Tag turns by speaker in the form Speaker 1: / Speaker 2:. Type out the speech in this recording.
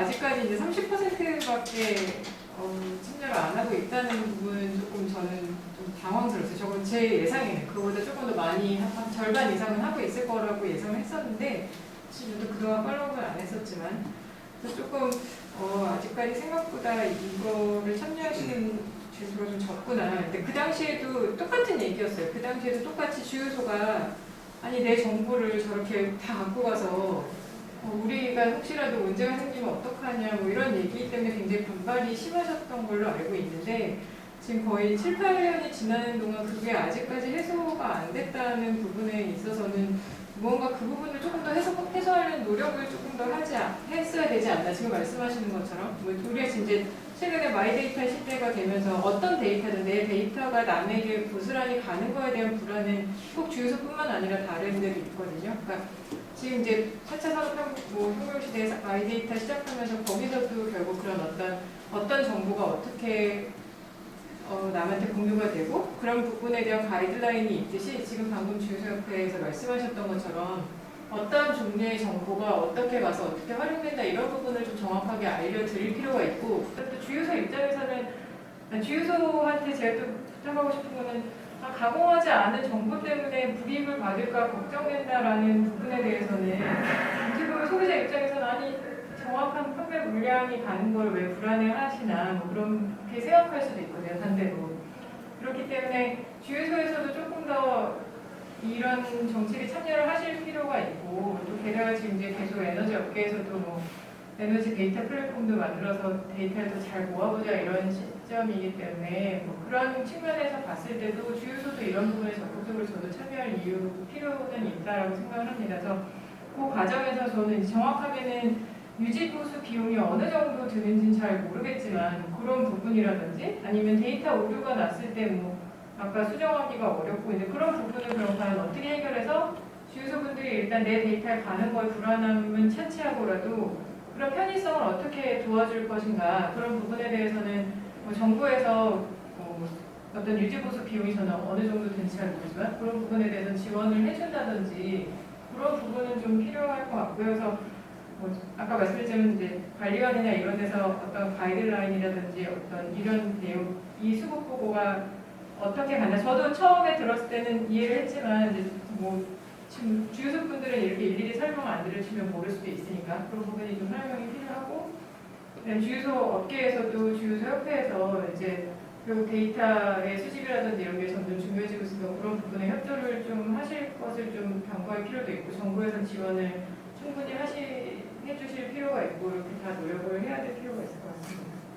Speaker 1: 아직까지 이제 30%밖에 어, 참여를 안 하고 있다는 부분은 조금 저는 좀 당황스러웠어요. 저건 제 예상에는 그거보다 조금 더 많이 한, 한 절반 이상은 하고 있을 거라고 예상을 했었는데 사실 저도 그동안 팔로우를 안 했었지만 조금 어, 아직까지 생각보다 이거를 참여하시는 주유소가 좀 적구나. 근데 그 당시에도 똑같은 얘기였어요. 그 당시에도 똑같이 주유소가 아니 내 정보를 저렇게 다 갖고 가서 어, 우리가 혹시라도 문제가 생기면 어떡하냐 뭐 이런 얘기 때문에 굉장히 반발이 심하셨던 걸로 알고 있는데 지금 거의 7, 8년이 지나는 동안 그게 아직까지 해소가 안 됐다는 부분에 있어서는 무언가 그 부분을 조금 더 해소, 해소하려는 노력을 조금 더 하지 않- 했어야 되지 않나 지금 말씀하시는 것처럼 뭐 우리가 이제 최근에 마이데이터 시대가 되면서 어떤 데이터든 내 데이터가 남에게 고스란히 가는 거에 대한 불안은 꼭 주유소뿐만 아니라 다른 데도 있거든요. 그러니까 지금 이제 4차 산업혁 뭐 시대에 마이데이터 시작하면서 거기서도 결국 그런 어떤 어떤 정보가 어떻게 어, 남한테 공유가 되고 그런 부분에 대한 가이드라인이 있듯이 지금 방금 주유소협회에서 말씀하셨던 것처럼 어떤 종류의 정보가 어떻게 가서 어떻게 활용된다 이런 부분을 좀 정확하게 알려드릴 필요가 있고 또 주유소 입장에서는 아, 주유소한테 제가 또 부탁하고 싶은 거는 아, 가공하지 않은 정보 때문에 불이익을 받을까 걱정된다라는 부분에 대해서는 보면 소비자 입장에서는 아니 정확한 판매 물량이 가는 걸 왜 불안해하시나 뭐 그렇게 생각할 수도 있거든요 반대로. 그렇기 때문에 주유소에서도 조금 더 이런 정책에 참여를 하실 필요가 있고 또 게다가 지금 이제 계속 에너지 업계에서도 뭐 에너지 데이터 플랫폼도 만들어서 데이터를 더잘 모아보자 이런 시점이기 때문에 뭐 그런 측면에서 봤을 때도 주유소도 이런 부분에 적극적으로 저도 참여할 이유 필요는 있다라고 생각을 합니다. 그래서 그 과정에서 저는 정확하게는 유지 보수 비용이 어느 정도 드는지는 잘 모르겠지만 그런 부분이라든지 아니면 데이터 오류가 났을 때 뭐 아까 수정하기가 어렵고 이제 그런 부분을 그럼 과연 어떻게 해결해서 주유소분들이 일단 내 데이터에 가는 거에 불안함은 차치하고라도 그런 편의성을 어떻게 도와줄 것인가 그런 부분에 대해서는 뭐 정부에서 뭐 어떤 유지 보수 비용이 저는 어느 정도 되는지 잘 모르지만 그런 부분에 대해서 지원을 해준다든지 그런 부분은 좀 필요할 것 같고요. 그래서 뭐 아까 말씀드린 이제 관리관이나 이런 데서 어떤 가이드라인이라든지 어떤 이런 내용 이 수급 보고가 어떻게 가나 저도 처음에 들었을 때는 이해를 했지만 이제 뭐 지금 주유소 분들은 이렇게 일일이 설명 안 들으시면 모를 수도 있으니까 그런 부분이 좀 설명이 필요하고 주유소 업계에서도 주유소 협회에서 이제 결국 데이터의 수집이라든지 이런 게 점점 중요해지고 있으니까 그런 부분에 협조를 좀 하실 것을 좀 당부할 필요도 있고 정부에서 지원을 충분히 하시 해주실 필요가 있고 이렇게 다 노력을 해야 될 필요가 있을 것 같습니다.